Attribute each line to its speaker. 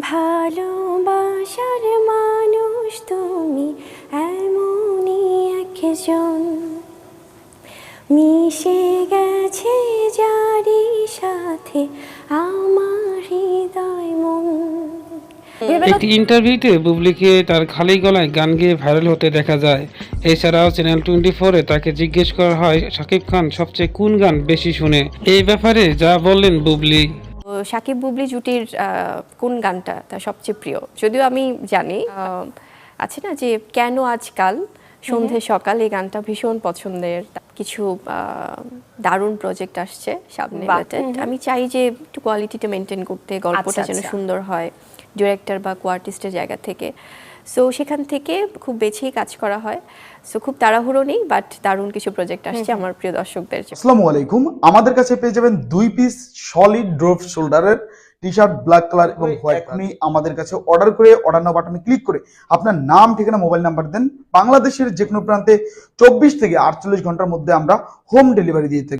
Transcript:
Speaker 1: ভালোবাসার মানুষ তুমি এমনই একজন। মিশে গেছে যারি সাথে আমার হৃদয় মন।
Speaker 2: একটি ইন্টারভিউতে বুবলিকে তার খালি গলায় গান গেয়ে ভাইরাল হতে দেখা যায়। এছাড়াও চ্যানেল টোয়েন্টি ফোরে তাকে জিজ্ঞেস করা হয় শাকিব খান সবচেয়ে কোন গান বেশি শুনে? এই ব্যাপারে যা বললেন বুবলি।
Speaker 1: সাকিব বুবলি জুটির কোন গানটা তার সবচেয়ে প্রিয়? যদিও আমি জানি আছে না যে কেন আজকাল সন্ধে সকাল এই গানটা ভীষণ পছন্দের কিছু দারুণ প্রজেক্ট আসছে সামনে আমি চাই যে একটু কোয়ালিটিটা মেনটেন করতে গল্পটা
Speaker 3: আচ্ছা,
Speaker 1: যেন
Speaker 3: আচ্ছা।
Speaker 1: সুন্দর হয় ডিরেক্টর বা কোয়ার্টিস্টের জায়গা থেকে। সো সেখান থেকে খুব বেছেই কাজ করা হয়। সো খুব তাড়াহুড়ো নেই বাট দারুণ কিছু প্রজেক্ট আসছে আমার প্রিয় দর্শকদের
Speaker 4: আসসালামু আলাইকুম। আমাদের কাছে পেয়ে যাবেন দুই পিস সলিড ড্রপ শোল্ডারের টি শার্ট ব্ল্যাক কালার এবং হোয়াইট আপনি আমাদের কাছে অর্ডার করে অর্ডার নাও বাটনে ক্লিক করে আপনার নাম ঠিকানা মোবাইল নাম্বার দেন। বাংলাদেশের যে কোনো প্রান্তে চব্বিশ থেকে আটচল্লিশ ঘণ্টার মধ্যে আমরা হোম ডেলিভারি দিয়ে থাকি।